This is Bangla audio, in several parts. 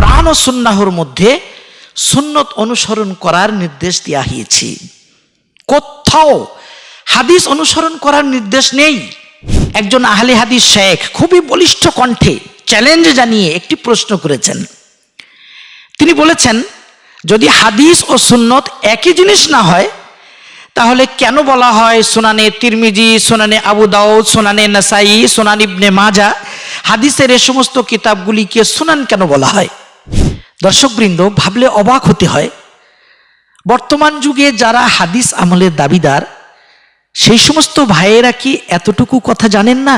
কোরআন ও সুন্নাহর মধ্যে সুন্নত অনুসরণ করার নির্দেশ দেওয়া হয়েছে কোথাও হাদিস অনুসরণ করার নির্দেশ নেই। একজন আহলে হাদিস শেখ খুবই বলিষ্ঠ কণ্ঠে চ্যালেঞ্জ জানিয়ে একটি প্রশ্ন করেছেন। তিনি বলেছেন, যদি হাদিস ও সুন্নত একই জিনিস না হয়, তাহলে কেন বলা হয় সোনানে তিরমিজি, সোনানে আবু দাউদ, সোনানে নাসাই, সোনান ইবনে মাজা, হাদিসের এ সমস্ত কিতাবগুলিকে সুনান কেন বলা হয়? দর্শকবৃন্দ, ভাবলে অবাক হতে হয়, বর্তমান যুগে যারা হাদিস আমলের দাবিদার, সেই সমস্ত ভাইয়েরা কি এতটুকু কথা জানেন না?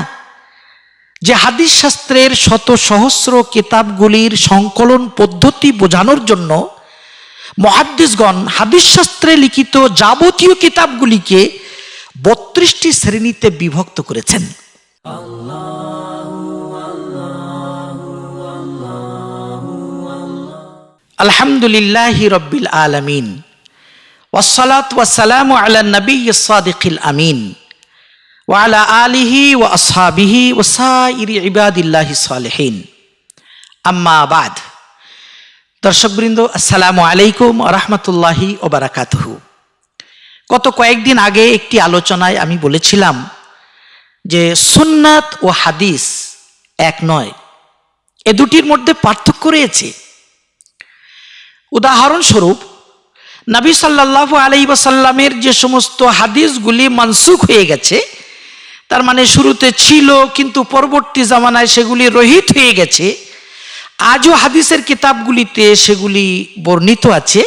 যে হাদিস শাস্ত্রের শত সহস্র কিতাবগুলির সংকলন পদ্ধতি বোঝানোর জন্য মহাদ্দিসগণ হাদিস শাস্ত্রে লিখিত যাবতীয় কিতাবগুলিকে বত্রিশটি শ্রেণীতে বিভক্ত করেছেন। আলহামদুলিল্লাহ রব্বিল আলমিন। ওয়াসালাত ওয়াসালাম আলা নবী সাদিকিল আমিন। ওয়ালা আলিহি ওয়া আসহাবিহি ওসাইরি ইবাদিল্লাহি সালেহিন। আম্মা বাদ। দর্শকবৃন্দ, আসসালামু আলাইকুম রহমতুল্লাহি ওবারাকাতহু গত কয়েকদিন আগে একটি আলোচনায় আমি বলেছিলাম যে সুন্নাত ও হাদিস এক নয়। এ দুটির মধ্যে পার্থক্য রয়েছে। উদাহরণস্বরূপ, নবী আলাই ওয়াসাল্লামের যে সমস্ত হাদিসগুলি মানসুখ হয়ে গেছে, তার মানে শুরুতে ছিল কিন্তু পরবর্তী জামানায় সেগুলি রহিত হয়ে গেছে, আজও হাদিসের কিতাবগুলিতে সেগুলি বর্ণিত আছে।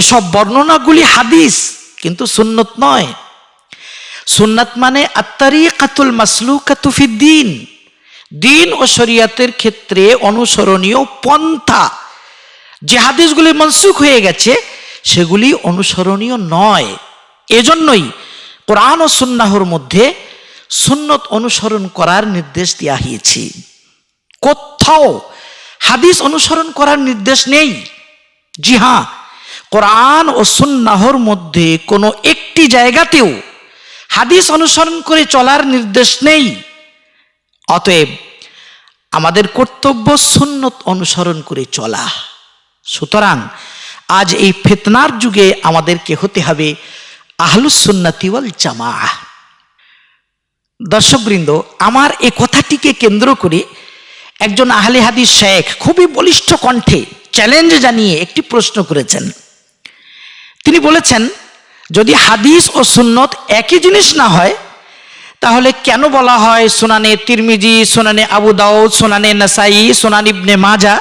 এসব বর্ণনাগুলি হাদিস, কিন্তু সুন্নত নয়। সুন্নাত মানে আত্মারি কাতুল মাসলু কাতুফিদ্দিন দিন ও শরিয়াতের ক্ষেত্রে অনুসরণীয় পন্থা। যে হাদিসগুলি মনসুখ হয়ে গেছে, সেগুলি অনুসরণীয় নয়। এজন্যই কোরআন ও সুন্নাহর মধ্যে সুন্নত অনুসরণ করার নির্দেশ দেওয়া হয়েছে। কোথাও হাদিস অনুসরণ করার নির্দেশ নেই। জি হ্যাঁ কোরআন ও সুন্নাহর মধ্যে কোনো একটি জায়গাতেও হাদিস অনুসরণ করে চলার নির্দেশ নেই। অতএব আমাদের কর্তব্য সুন্নত অনুসরণ করে চলা। সুতরাং আজ এই ফেতনার যুগে আমাদেরকে হতে হবে আহলুসুন্নাতি ওয়াল জামা দর্শকবৃন্দ, আমার এ কথাটিকে কেন্দ্র করে একজন আহলে হাদিস শেখ খুবই বলিষ্ঠ কণ্ঠে চ্যালেঞ্জ জানিয়ে একটি প্রশ্ন করেছেন। তিনি বলেছেন, যদি হাদিস ও সুন্নত একই জিনিস না হয় তাহলে কেন বলা হয় সোনানে তিরমিজি, সোনানে আবু দাউদ, সোনানে নাসাই, সোনান ইবনে মাজা?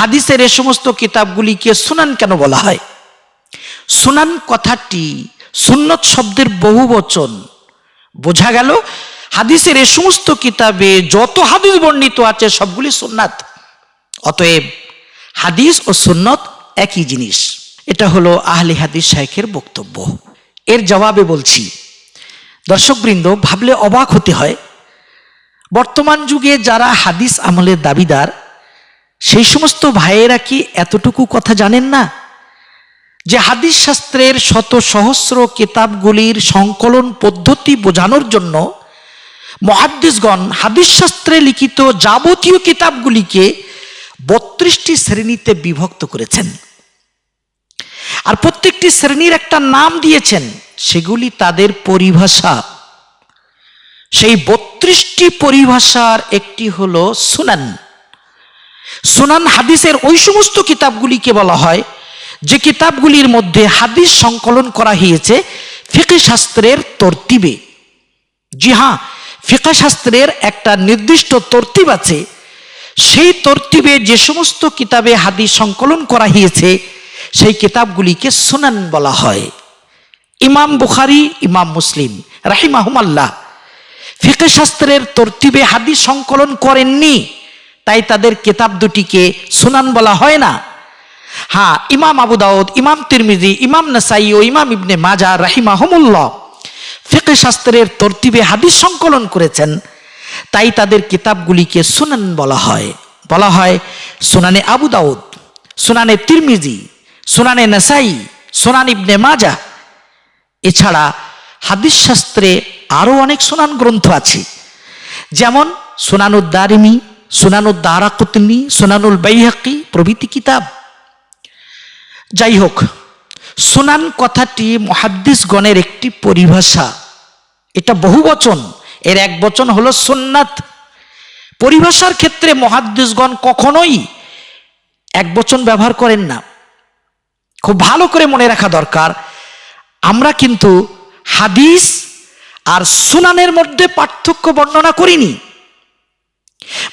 হাদিসের এ সমস্ত কিতাবগুলিকে সুনান কেন বলা হয়? সুনান কথাটি সুন্নত শব্দের বহু বচন। বোঝা গেল, হাদিসের এ সমস্ত কিতাবে যত হাদিস বর্ণিত আছে সবগুলি সুন্নাত। অতএব হাদিস ও সুন্নত একই জিনিস। এটা হলো আহলে হাদিস শাইখের বক্তব্য। এর জবাবে বলছি দর্শকবৃন্দ, ভাবলে অবাক হতে হয়, বর্তমান যুগে যারা হাদিস আমলের দাবিদার, সেই সমস্ত ভাইয়েরা কি এতটুকু কথা জানেন না? যে হাদিস শাস্ত্রের শত সহস্র কিতাবগুলির সংকলন পদ্ধতি বোঝানোর জন্য মহাদ্দিসগণ হাদিস শাস্ত্রে লিখিত যাবতীয় কিতাবগুলিকে বত্রিশটি শ্রেণীতে বিভক্ত করেছেন। আর প্রত্যেকটি শ্রেণির একটা নাম দিয়েছেন। সেগুলি তাদের পরিভাষা। সেই বত্রিশটি পরিভাষার একটি হলো সুনান। সুনান হাদিসের ওই সমস্ত কিতাবগুলিকে বলা হয়, যে কিতাবগুলির মধ্যে হাদিস সংকলন করা হয়েছে ফিকে শাস্ত্রের তরতিবে। জি হ্যাঁ ফিকা শাস্ত্রের একটা নির্দিষ্ট তরতিব আছে। সেই তরতিবে যে সমস্ত কিতাবে হাদিস সংকলন করা হয়েছে, সেই কিতাবগুলিকে সুনান বলা হয়। ইমাম বুখারি, ইমাম মুসলিম, রাহিমাহুমাল্লাহ। ফিকে শাস্ত্রের তরতিবে হাদিস সংকলন করেননি, তাই তাদের কেতাব দুটিকে সুনান বলা হয় না। হ্যাঁ ইমাম আবু দাউদ, ইমাম তিরমিজি, ইমাম নাসাই ও ইমাম ইবনে মাজা, রাহিমাহমুল্লাহ ফিকে শাস্ত্রের তরতিবে হাদিস সংকলন করেছেন, তাই তাদের কিতাবগুলিকে সুনান বলা হয়। বলা হয় সুনানে আবু দাউদ, সুনানে তিরমিজি, সুনানে নাসাই, সুনান ইবনে মাজা এছাড়া হাদিস শাস্ত্রে আরও অনেক সুনান গ্রন্থ আছে। যেমন সুনানুদ্দারিমি, সুনানুদ্দারাকুতনি সুনানুল বাইহাকি প্রভৃতি কিতাব। যাই হোক, সুনান কথাটি মহাদ্দিসগণের একটি পরিভাষা। এটা বহু বচন, এর এক বচন হলো সুন্নাত। পরিভাষার ক্ষেত্রে মহাদ্দিসগণ কখনোই এক বচন ব্যবহার করেন না। খুব ভালো করে মনে রাখা দরকার আমরা কিন্তু হাদিস আর সুনানের মধ্যে পার্থক্য বর্ণনা করিনি।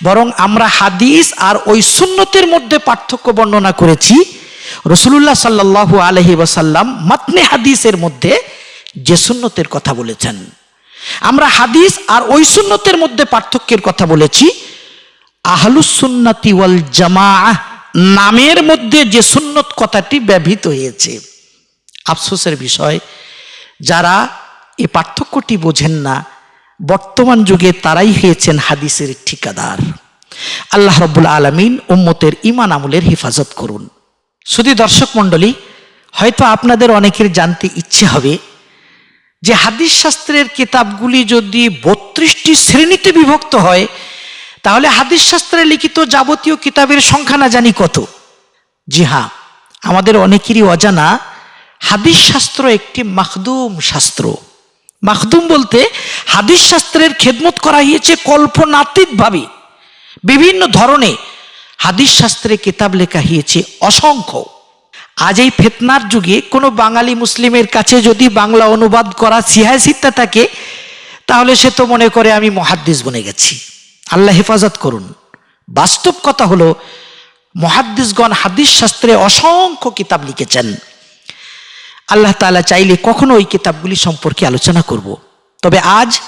বরং আমরা হাদিস আর ওই সুন্নতের মধ্যে পার্থক্য বর্ণনা করেছি। রসুল্লাহ সাল্লাহু আলহি ওসাল্লাম মাতনে হাদিসের মধ্যে যে সুন্নতের কথা বলেছেন। আমরা হাদিস আর ওই সুন্নতের মধ্যে পার্থক্যের কথা বলেছি। আহলুসুন্নাতি ওয়াল জামা নামের মধ্যে যে সুন্নত কথাটি ব্যবহৃত হয়েছে। আফসোসের বিষয়, যারা এ পার্থক্যটি বোঝেন না, বর্তমান যুগে তারাই হয়েছেন হাদিসের ঠিকাদার। আল্লাহ রব্বুল আলমিন উম্মতের ইমান আমলের হেফাজত করুন। শুধু দর্শক মণ্ডলী, হয়তো আপনাদের অনেকের জানতে ইচ্ছে হবে যে হাদিস শাস্ত্রের কিতাবগুলি যদি বত্রিশটি শ্রেণীতে বিভক্ত হয়, তাহলে হাদিস শাস্ত্রে লিখিত যাবতীয় কিতাবের সংখ্যা না জানি কত? জি হ্যাঁ আমাদের অনেকেরই অজানা হাদিস শাস্ত্র একটি মাখদুম শাস্ত্র। মাখদুম বলতে হাদিস শাস্ত্রের খেদমত করা হয়েছে কল্পনাতীতভাবে। বিভিন্ন ধরনে হাদিস শাস্ত্রে কিতাব লেখা হয়েছে অসংখ্য। আজ এই ফেতনার যুগে কোনো বাঙালি মুসলিমের কাছে যদি বাংলা অনুবাদ করা সিহাসিত্তা থাকে, তাহলে সে তো মনে করে আমি মহাদ্দিস বনে গেছি। আল্লাহ হেফাজত করুন। বাস্তব কথা হলো, মহাদ্দিসগণ হাদিস শাস্ত্রে অসংখ্য কিতাব লিখেছেন। আল্লাহ তালা চাইলে কখনো ওই কিতাবগুলি সম্পর্কে আলোচনা করব। তবে আজ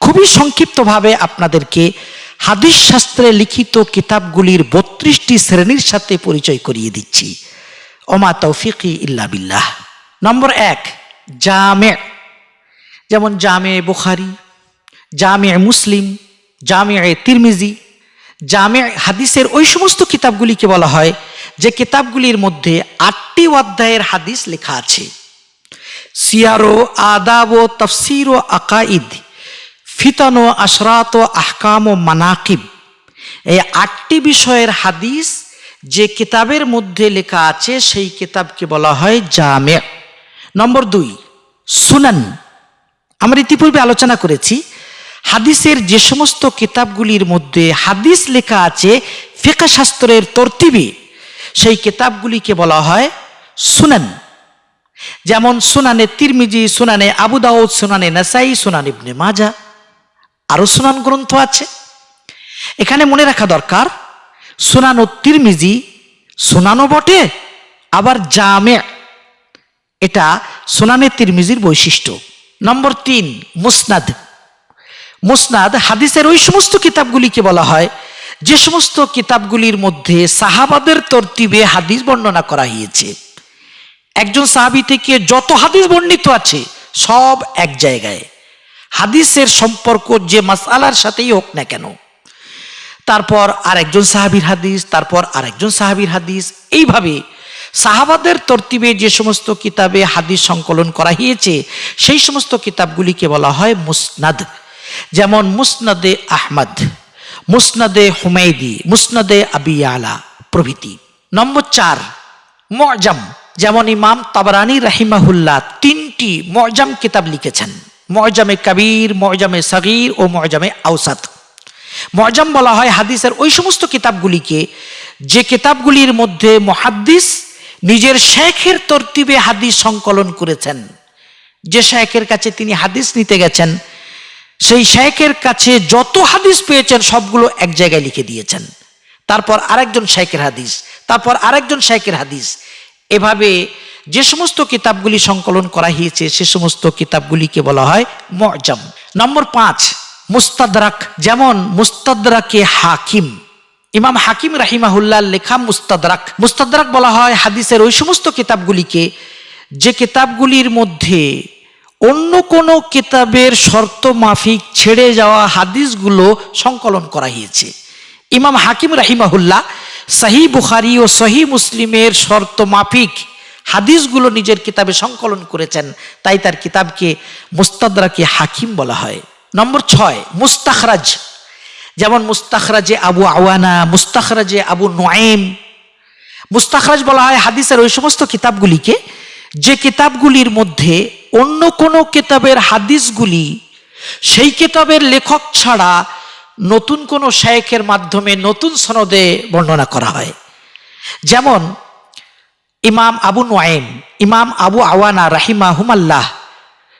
খুবই সংক্ষিপ্তভাবে আপনাদেরকে হাদিস শাস্ত্রে লিখিত কিতাবগুলির বত্রিশটি শ্রেণির সাথে পরিচয় করিয়ে দিচ্ছি। ওমা তৌফিকি ইল্লা বিল্লাহ। নম্বর এক, জামে। যেমন জামে বুখারি, জামে মুসলিম, জামে তিরমিজি, জামে হাদিসের ওই সমস্ত কিতাবগুলিকে বলা হয় যে কিতাবগুলির মধ্যে আটটি অধ্যায়ের হাদিস লেখা আছে। সিয়ারো, আদাব ও তফসির ও আকাইদ ফিতান ও আশরাত ও আহকাম ও মানাকিব। এই আটটি বিষয়ের হাদিস যে কিতাবের মধ্যে লেখা আছে, সেই কিতাবকে বলা হয় জামে। নম্বর দুই, সুনান। আমরা ইতিপূর্বে আলোচনা করেছি, হাদিসের যে সমস্ত কিতাবগুলির মধ্যে হাদিস লেখা আছে ফেকা শাস্ত্রের তরতিবে। সেই কিতাবগুলিকে বলা হয় সুনান। যেমন সুনানে তিরমিজি, সুনানে আবু দাউদ, সুনানে নাসাই, সুনান ইবনে মাজা, আরও সুনান গ্রন্থ আছে। এখানে মনে রাখা দরকার, সুনান ও তিরমিজি সুনানো বটে, আবার জামে। এটা সুনানে তিরমিজির বৈশিষ্ট্য। নম্বর তিন, মুসনাদ। মুসনাদ হাদিসের ওই সমস্ত কিতাবগুলিকে বলা হয় যে সমস্ত কিতাবগুলির মধ্যে সাহাবাদের তরতিবে হাদিস বর্ণনা করা হয়েছে, একজন সাহাবি থেকে যত হাদিস বর্ণিত আছে, সব এক জায়গায়। হাদিসের সম্পর্ক যে মাসালার সাথেই হোক না কেন। তারপর আরেকজন সাহাবির হাদিস, তারপর আরেকজন সাহাবির হাদিস। এইভাবে সাহাবাদের তরতিবে যে সমস্ত কিতাবে হাদিস সংকলন করা হয়েছে, সেই সমস্ত কিতাবগুলিকে বলা হয় মুসনাদ। যেমন মুসনাদে আহমদ। মুসনাদে হুমায়দি মুসনাদে আবি আলা প্রভৃতি নম্বর চার মজাম যেমন ইমাম তাবরানি রাহিমাহুল্লাহ তিনটি মজাম কিতাব লিখেছেন। মজামে কবির মজামে সগির ও মজামে আউসাত মজাম বলা হয় হাদিসের ওই সমস্ত কিতাবগুলিকে, যে কিতাবগুলির মধ্যে মহাদ্দিস নিজের শেখের তরতিবে হাদিস সংকলন করেছেন। যে শেখের কাছে তিনি হাদিস নিতে গেছেন সেই শেখের কাছে যত হাদিস পেয়েছেন, সবগুলো এক জায়গায় লিখে দিয়েছেন। তারপর আরেকজন শেখের হাদিস, তারপর আরেকজন শেখের হাদিস। এভাবে যে সমস্ত কিতাবগুলি সংকলন করা হয়েছে, সে সমস্ত কিতাবগুলিকে বলা হয় মজাম। নম্বর পাঁচ, মুস্তাদরাক, যেমন মুস্তাদরাকে হাকিম। ইমাম হাকিম রাহিমাহুল্লাহ লেখা মুস্তাদরাক। মুস্তাদরাক বলা হয় হাদিসের ওই সমস্ত কিতাবগুলিকে, যে কিতাবগুলির মধ্যে অন্য কোনো কিতাবের শর্ত মাফিক ছেড়ে যাওয়া হাদিসগুলো সংকলন করা হয়েছে। ইমাম হাকিম রাহিমাহুল্লাহ সাহি বুখারি ও সহি মুসলিমের শর্ত মাফিক হাদিসগুলো নিজের কিতাবে সংকলন করেছেন, তাই তার কিতাবকে মুস্তাদরাকে হাকিম বলা হয়। নম্বর ছয়, মুস্তাখরাজ। যেমন মুস্তাখরাজে আবু আওয়ানা, মুস্তাখরাজে আবু নোয়েম মুস্তাখরাজ বলা হয় হাদিসের ওই সমস্ত কিতাবগুলিকে যে কিতাবগুলির মধ্যে অন্য কোনো কিতাবের হাদিসগুলি, সেই কিতাবের লেখক ছাড়া নতুন কোনো শেখের মাধ্যমে নতুন সনদে বর্ণনা করা হয়। যেমন, ইমাম আবু নোয়েম ইমাম আবু আওয়ানা রাহিমা হুমাল্লাহ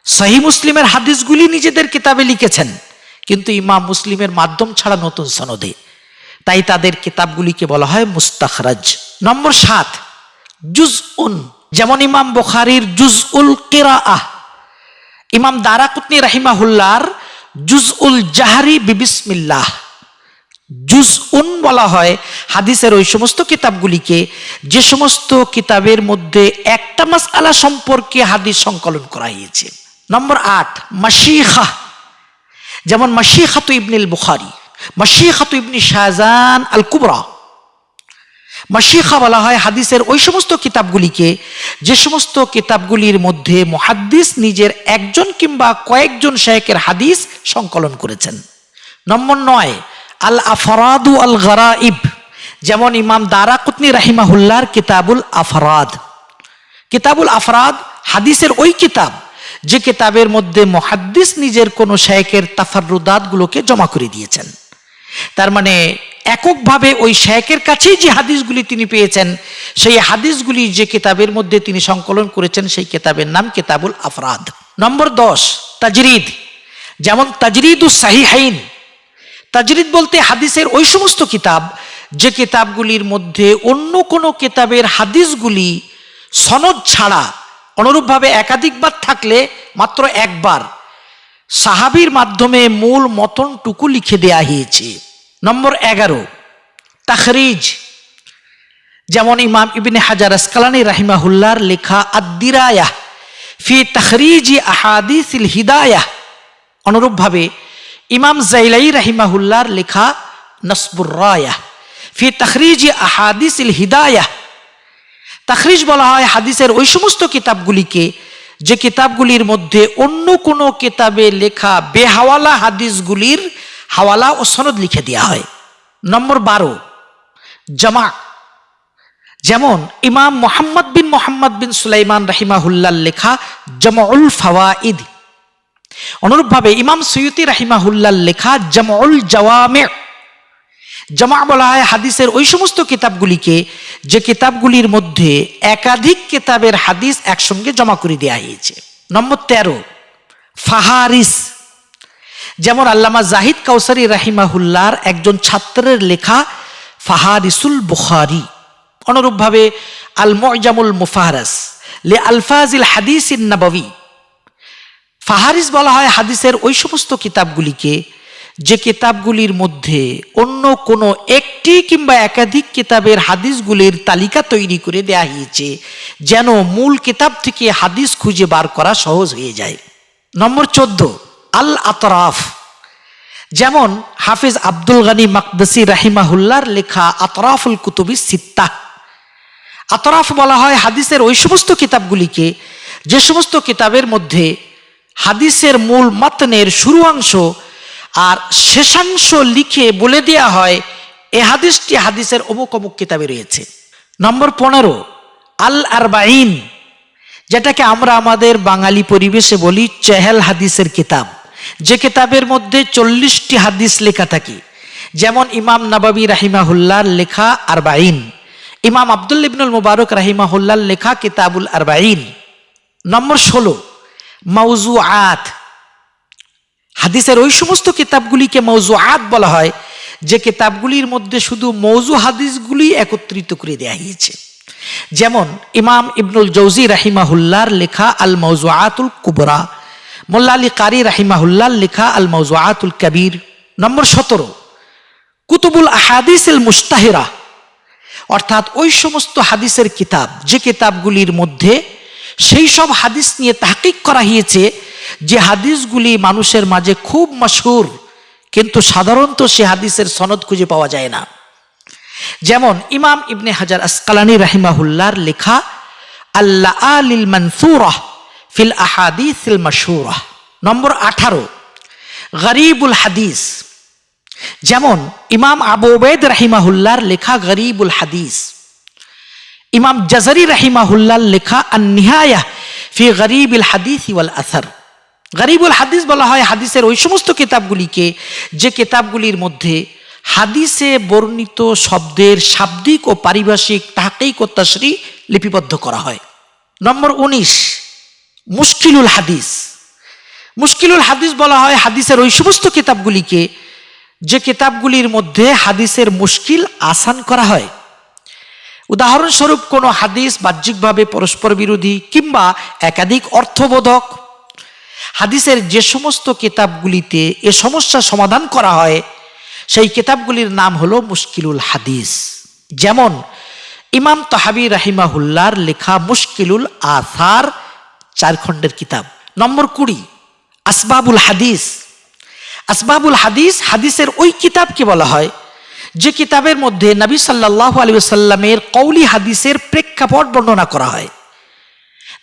সহি মুসলিমের হাদিসগুলি নিজেদের কিতাবে লিখেছেন, কিন্তু ইমাম মুসলিমের মাধ্যম ছাড়া নতুন সনদে। তাই তাদের কিতাবগুলিকে বলা হয় মুস্তাখরাজ। নম্বর সাত জুজ উন যেমন ইমাম বখারির জুজ উল কেরাআহ। ইমাম দারাকুতনি রাহিমাহুল্লার জুজ উল জাহারি বিবিসমিল্লাহ জুজ উন বলা হয় হাদিসের ওই সমস্ত কিতাবগুলিকে, যে সমস্ত কিতাবের মধ্যে একটা মাস আলা সম্পর্কে হাদিস সংকলন করা হয়েছে। নম্বর আট মাসিখা যেমন মাসিখাতু ইবনিল বুখারি মাসিখাতু ইবনি শাহজান আল কুবরা মাসিখা বলা হয় হাদিসের ওই সমস্ত কিতাবগুলিকে, যে সমস্ত কিতাবগুলির মধ্যে মুহাদ্দিস নিজের একজন কিংবা কয়েকজন শেখের হাদিস সংকলন করেছেন। নম্বর নয় আল আফরাদু আল গরাইব যেমন ইমাম দারাকুতনি রাহিমাহুল্লার কিতাবুল আফরাদ। কিতাবুল আফরাদ হাদিসের ওই কিতাব, যে কিতাবের মধ্যে মহাদ্দিস নিজের কোনো শেখের তাফারুদাতগুলোকে জমা করে দিয়েছেন। তার মানে এককভাবে ওই শেখের কাছেই যে হাদিসগুলি তিনি পেয়েছেন, সেই হাদিসগুলি যে কিতাবের মধ্যে তিনি সংকলন করেছেন, সেই কিতাবের নাম কিতাবুল আফরাদ। নম্বর দশ, তাজরিদ। যেমন তাজরিদু সাহিহাইন। তাজরিদ বলতে হাদিসের ওই সমস্ত কিতাব, যে কিতাবগুলির মধ্যে অন্য কোনো কিতাবের হাদিসগুলি সনদ ছাড়া, অনুরূপভাবে একাধিকবার থাকলে মাত্র একবার সাহাবির মাধ্যমে মূল মতনটুকু লিখে দেয়া হয়েছে। নম্বর এগারো, তাখরিজ। যেমন ইমাম ইবিনে হাজার আসকালানি রাহিমাহুল্লার লেখা আদ্দিরায়া ফি তাখরিজি আহাদিসিল হিদায়া। অনুরূপভাবে ইমাম জাইলাই রাহিমাহুল্লার লেখা নসবুর রায়া ফি তাখরিজি আহাদিসিল হিদায়া। তাখরিজ বলা হয় হাদিসের ওই সমস্ত কিতাবগুলিকে যে কিতাবগুলির মধ্যে অন্য কোনো কিতাবে লেখা বেহাওয়ালা হাদিসগুলির হাওয়ালা ও সনদ লিখে দেওয়া হয়। নম্বর বারো, জামা। যেমন ইমাম মোহাম্মদ বিন মোহাম্মদ বিন সুলাইমান রাহিমাহুল্লার লেখা জামাউল ফাওয়াইদ অনুরূপভাবে ইমাম সৈয়দি রাহিমাহুল্লার লেখা জামাউল জওয়ামে। জামা বলা হয় হাদিসের ওই সমস্ত কিতাবগুলিকে, যে কিতাবগুলির মধ্যে একাধিক কিতাবের হাদিস একসঙ্গে জমা করে দেওয়া হয়েছে। নম্বর তেরো, ফাহারিস। যেমন আল্লামা জাহিদ কাউসারি রাহিমাহুল্লার একজন ছাত্রের লেখা ফাহারিসুল বুখারি। অনুরূপভাবে আল মজামুল মুফাহারাস লে আলফাজিল হাদিস ইন নবী ফাহারিস বলা হয় হাদিসের ওই সমস্ত কিতাবগুলিকে যে কিতাবগুলির মধ্যে অন্য কোনো একটি কিংবা একাধিক কিতাবের হাদিসগুলির তালিকা তৈরি করে দেয়া হয়েছে, যেন মূল কিতাব থেকে হাদিস খুঁজে বার করা সহজ হয়ে যায়। নম্বর চোদ্দ আল আতরাফ যেমন হাফিজ আব্দুল গানী মাকদসি রাহিমাহুল্লার লেখা আতরাফুল কুতুবি সিত্তা। আতরাফ বলা হয় হাদিসের ওই সমস্ত কিতাবগুলিকে, যে সমস্ত কিতাবের মধ্যে হাদিসের মূল মাতনের শুরু অংশ আর শেষাংশ লিখে বলে দেয়া হয়, এ হাদিসটি হাদিসের অমুক অমুক কিতাবে রয়েছে। নম্বর পনেরো, আল আরবাইন যেটাকে আমরা আমাদের বাঙালি পরিবেশে বলি চেহেল হাদিসের কিতাব। যে কিতাবের মধ্যে চল্লিশটি হাদিস লেখা থাকে, যেমন ইমাম নবাবী রাহিমাহুল্লার লেখা আরবাইন ইমাম আবদুল ইবনুল মুবারক রাহিমাহুল্লার লেখা কিতাবুল আরবাইন নম্বর ষোলো মৌজু আত হাদিসের ওই সমস্ত কিতাবগুলিকে মৌজু আত বলা হয়, যে কিতাবগুলির মধ্যে শুধু মৌজু হাদিসগুলি একত্রিত করে দেয়া হয়েছে। যেমন ইমাম ইবনুল জৌজি রাহিমাহুল্লার লেখা আল মৌজু আতুল কুবরা, মোল্লা আলী কারি রাহিমাহুল্লার লেখা আল মৌজু আতুল কবির, নম্বর সতেরো, কুতুবুল আহাদিস মুস্তাহিরা। অর্থাৎ ওই সমস্ত হাদিসের কিতাব, যে কিতাবগুলির মধ্যে সেই সব হাদিস নিয়ে তাহকিক করা হয়েছে যে হাদিসগুলি মানুষের মাঝে খুব মশহুর, কিন্তু সাধারণত সে হাদিসের সনদ খুঁজে পাওয়া যায় না। যেমন ইমাম ইবনে হাজার আসকালানি রাহিমাহুল্লার লেখা আল্লাহ আলিল মনসুরাহ ফিল আহাদিসিল মশহুরাহ। নম্বর আঠারো, গরিবুল হাদিস। যেমন ইমাম আবু ওবেদ রাহিমাহুল্লার লেখা, গরিবুল হাদিস। ইমাম জাজারি রাহিমাহুল্লার লেখা আর নিহায়া ফি গরিবুল হাদিস ওয়াল আসার। গরিবুল হাদিস বলা হয় হাদিসের ওই সমস্ত কিতাবগুলিকে, যে কিতাবগুলির মধ্যে হাদিসে বর্ণিত শব্দের শাব্দিক ও পারিভাষিক তাহাকেই কত্যাশ্রী লিপিবদ্ধ করা হয়। নম্বর উনিশ, মুশকিলুল হাদিস। মুশকিলুল হাদিস বলা হয় হাদিসের ওই সমস্ত কিতাবগুলিকে, যে কিতাবগুলির মধ্যে হাদিসের মুশকিল আসান করা হয়। উদাহরণস্বরূপ কোনো হাদিস বাহ্যিকভাবে পরস্পর বিরোধী কিংবা একাধিক অর্থবোধক হাদিসের যে সমস্ত কিতাবগুলিতে এ সমস্যা সমাধান করা হয়, সেই কিতাবগুলির নাম হলো মুশকিলুল হাদিস। যেমন ইমাম তাহাবি রাহিমাহুল্লার লেখা মুশকিলুল আসার চার খণ্ডের কিতাব। নম্বর কুড়ি, আসবাবুল হাদিস। আসবাবুল হাদিস হাদিসের ওই কিতাবকে বলা হয়, যে কিতাবের মধ্যে নবী সাল্লাহ আলী সাল্লামের কৌলি হাদিসের প্রেক্ষাপট বর্ণনা করা হয়।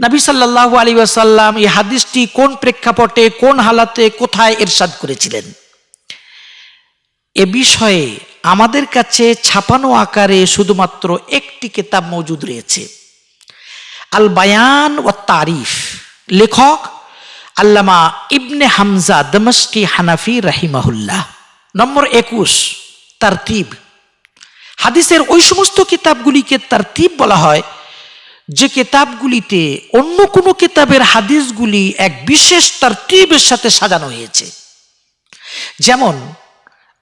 নবী সাল্লাহ আলী আসাল্লাম এই হাদিসটি কোন প্রেক্ষাপটে, কোন হালাতে কোথায় এরশাদ করেছিলেন? এ বিষয়ে আমাদের কাছে ছাপানো আকারে শুধুমাত্র একটি কিতাব মজুদ রয়েছে। আল বায়ান ও তারিফ। লেখক আল্লামা ইবনে হামজা দমস্কি হানাফি রাহিমাহুল্লাহ। নম্বর একুশ, তারতিব। হাদিসের ওই সমস্ত কিতাবগুলিকে তারতিব বলা হয়। যে কিতাবগুলিতে অন্য কোনো কিতাবের হাদিসগুলি এক বিশেষ তারতিবের সাথে সাজানো হয়েছে। যেমন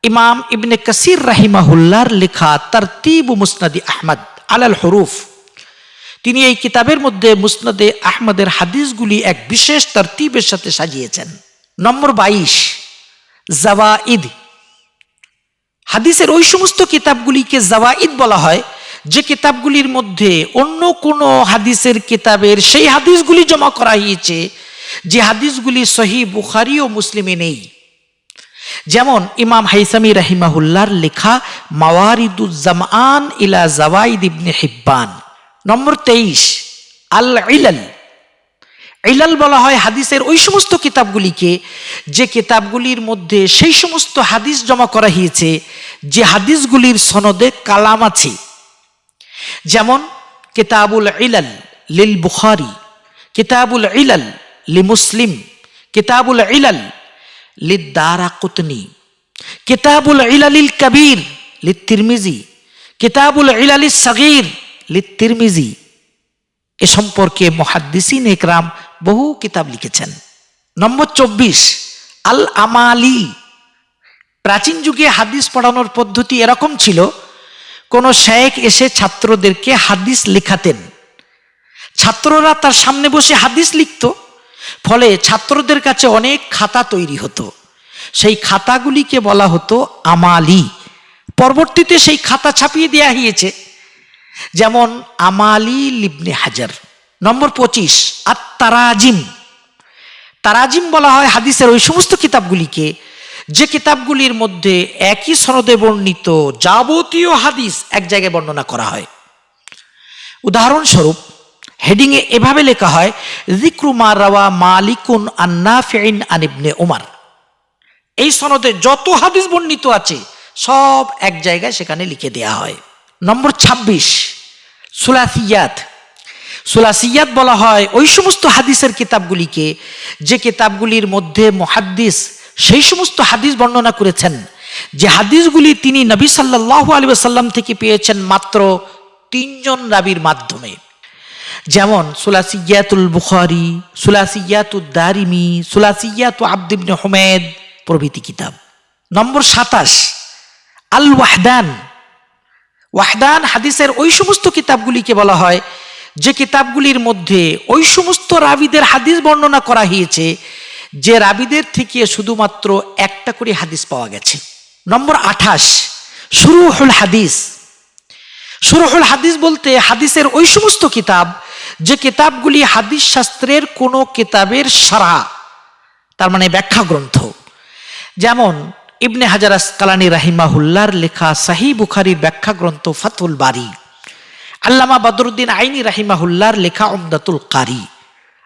ইমাম ইবনে কাসির রাহিমাহুল্লার লেখা তারতিব মুসনাদি আহমদ আলাল হরুফ। তিনি এই কিতাবের মধ্যে মুসনাদে আহমদের হাদিসগুলি এক বিশেষ তরতিবের সাথে সাজিয়েছেন। নম্বর বাইশ জাওয়াইদ হাদিসের ওই সমস্ত কিতাবগুলিকে জাওয়াইদ বলা হয়। যে কিতাবগুলির মধ্যে অন্য কোনো হাদিসের কিতাবের সেই হাদিসগুলি জমা করা হয়েছে, যে হাদিসগুলি সহি বুখারি ও মুসলিমে নেই। যেমন ইমাম হাইসামি রাহিমাহুল্লার লেখা মাওয়ারিদুজ্জামান ইলা জাওয়াইদ ইবনে হিব্বান। নম্বর তেইশ, আল ইলাল। ইলাল বলা হয় হাদিসের ওই সমস্ত কিতাবগুলিকে, যে কিতাবগুলির মধ্যে সেই সমস্ত হাদিস জমা করা হয়েছে, যে হাদিসগুলির সনদে কালাম আছে। যেমন কিতাবুল ইলাল লিল বুখারি, কিতাবুল ইলাল লি মুসলিম, কিতাবুল ইলাল লিদ্দারা কুতনি, কিতাবুল ইলালিল কবির লিত্তিরমিজি কিতাবুল ইলালিস সগীর লিত্তিরমিজি এ সম্পর্কে মহাদ্দিসিন একরাম বহু কিতাব লিখেছেন। নম্বর চব্বিশ আল আমালি প্রাচীন যুগে হাদিস পড়ানোর পদ্ধতি এরকম ছিল কোনো শেখ এসে ছাত্রদেরকে হাদিস লেখাতেন। ছাত্ররা তার সামনে বসে হাদিস লিখত, ফলে ছাত্রদের কাছে অনেক খাতা তৈরি হতো। সেই খাতাগুলিকে বলা হতো আমালি। পরবর্তীতে সেই খাতা ছাপিয়ে দেয়া হয়েছে। যেমন আমালি লিবনে হাজার, নম্বর পঁচিশ আর তারাজিম তারাজিম বলা হয় হাদিসের ওই সমস্ত কিতাবগুলিকে। যে কিতাবগুলির মধ্যে একই সনদে বর্ণিত যাবতীয় হাদিস এক জায়গায় বর্ণনা করা হয়। উদাহরণস্বরূপ হেডিংয়ে এভাবে লেখা হয় জিক্রু মা রাওয়া মালিকুন আন্না ফেইন আনিবনে উমার। এই সনদে যত হাদিস বর্ণিত আছে, সব এক জায়গায় সেখানে লিখে দেয়া হয়। নম্বর ২৬ সুলাসিয়াত। সুলাসিয়াত বলা হয় ওই সমস্ত হাদিসের কিতাবগুলিকে, যে কিতাবগুলির মধ্যে মহাদ্দিস সেই সমস্ত হাদিস বর্ণনা করেছেন যে হাদিসগুলি তিনি নবী সাল্লাহ আলী সাল্লাম থেকে পেয়েছেন মাত্র তিনজন রাবির মাধ্যমে। যেমন সুলাসিয়াতুল বুখারি সুলাসিয়াতুল দারিমি, সুলাসিয়াতু আব্দিবনে হোমেদ প্রভৃতি কিতাব। নম্বর সাতাশ আল ওয়াহদান ওয়াহদান হাদিসের ওই সমস্ত কিতাবগুলিকে বলা হয় যে কিতাবগুলির মধ্যে ওই সমস্ত রাবিদের হাদিস বর্ণনা করা হয়েছে যে রাবিদের থেকে শুধুমাত্র একটা করে হাদিস পাওয়া গেছে। নম্বর আঠাশ সুরুহুল হাদিস। সুরহুল হাদিস বলতে হাদিসের ওই সমস্ত কিতাব যে কিতাবগুলি হাদিস শাস্ত্রের কোনো কিতাবের সারা, তার মানে ব্যাখ্যা গ্রন্থ। যেমন ইবনে হাজার আসকালানি রাহিমাহুল্লার লেখা সাহি বুখারির ব্যাখ্যা গ্রন্থ ফাতুল বারি। আল্লামা বদরুদ্দিন আইনি রাহিমাহুল্লার লেখা অমদাতুল কারি।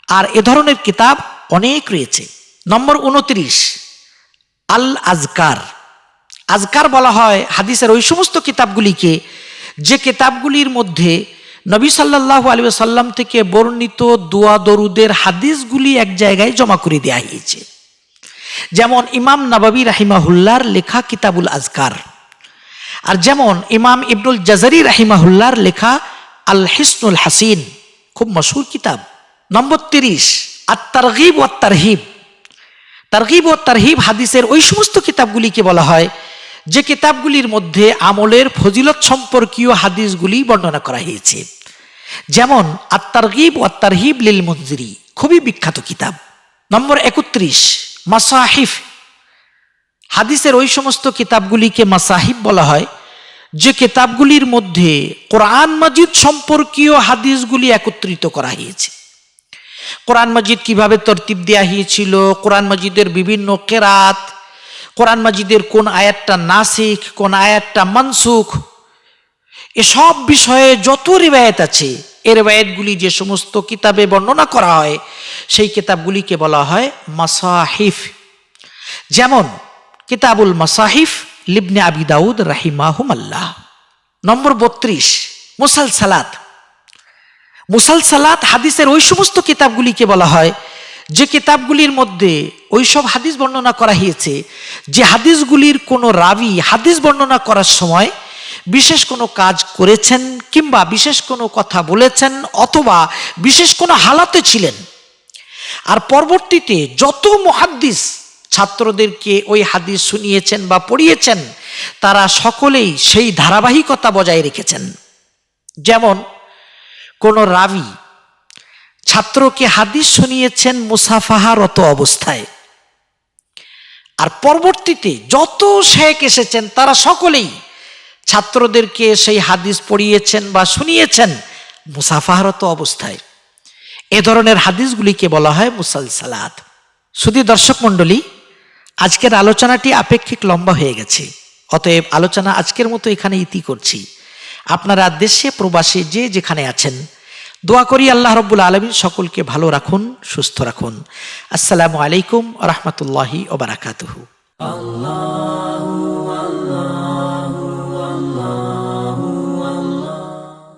আর এ ধরনের কিতাব অনেক রয়েছে। নম্বর উনত্রিশ, আল আজকার। আজকার বলা হয় হাদিসের ওই সমস্ত কিতাবগুলিকে, যে কিতাবগুলির মধ্যে নবী সাল্লাহ আলী সাল্লাম থেকে বর্ণিত দোয়া দরুদের হাদিসগুলি এক জায়গায় জমা করে দেওয়া হয়েছে। যেমন ইমাম নবাবী রাহিমাহুল্লার লেখা কিতাবুল আজকার। আর যেমন ইমাম ইবনুল জাজারি রাহিমাহুল্লার লেখা আল হিসনুল হাসিন, খুব মশহুর কিতাব। নম্বর তিরিশ ও তারহিব তারগিব ও তারহিব হাদিসের ওই সমস্ত কিতাবগুলিকে বলা হয়, যে কিতাবগুলির মধ্যে আমলের ফজিলত সম্পর্কীয় হাদিসগুলি বর্ণনা করা হয়েছে। যেমন আত্মারগিব ও তারহিব লিল মঞ্জুরি খুবই বিখ্যাত কিতাব। নম্বর একত্রিশ, মাসাহিফ। হাদিসের ওই সমস্ত কিতাবগুলিকে মাসাহিব বলা হয়, যে কিতাবগুলির মধ্যে কোরআন মাজিদ সম্পর্কীয় হাদিসগুলি একত্রিত করা হয়েছে। কোরআন মাজিদ কীভাবে তরতিব দেওয়া হয়েছিল? কোরআন মাজিদের বিভিন্ন কেরাত, কোরআন মাজিদের কোন আয়াতটা নাসিক, কোন আয়াতটা মানসুখ, এসব বিষয়ে যত রেবায়ত আছে এ রেবায়তগুলি যে সমস্ত কিতাবে বর্ণনা করা হয়, সেই কিতাবগুলিকে বলা হয় মাসাহিফ। যেমন কিতাবুল মাসাহিফ লিবনে আবি দাউদ রাহিমাহুমাল্লাহ। নম্বর বত্রিশ, মুসালসালাত। মুসালসালাত হাদিসের ওই সমস্ত কিতাবগুলিকে বলা হয়, যে কিতাবগুলির মধ্যে ওই সব হাদিস বর্ণনা করা হয়েছে, যে হাদিসগুলির কোনো রাবি হাদিস বর্ণনা করার সময় বিশেষ কোনো কাজ করেছেন কিংবা বিশেষ কোনো কথা বলেছেন অথবা বিশেষ কোনো হালাতে ছিলেন। আর পরবর্তীতে যত মহাদ্দিস ছাত্রদেরকে ওই হাদিস শুনিয়েছেন বা পড়িয়েছেন, তারা সকলেই সেই ধারাবাহিকতা বজায় রেখেছেন। যেমন কোন রাবি ছাত্রকে হাদিস শুনিয়েছেন মুসাফাহারত অবস্থায়। আর পরবর্তীতে যত শেখ এসেছেন, তারা সকলেই ছাত্রদেরকে সেই হাদিস পড়িয়েছেন বা শুনিয়েছেন মুসাফাহারত অবস্থায়। এ ধরনের হাদিসগুলিকে বলা হয় মুসালসালাত। শুধু দর্শক মণ্ডলী, আজকের আলোচনাটি আপেক্ষিক লম্বা হয়ে গেছে। অতএব আলোচনা আজকের মতো এখানে ইতি করছি। আপনারা দেশে প্রবাসে যে যেখানে আছেন, দোয়া করি আল্লাহ রব্বুল আলমিন সকলকে ভালো রাখুন, সুস্থ রাখুন। আসসালামু আলাইকুম রহমতুল্লাহি ওবরাকাতহু Allah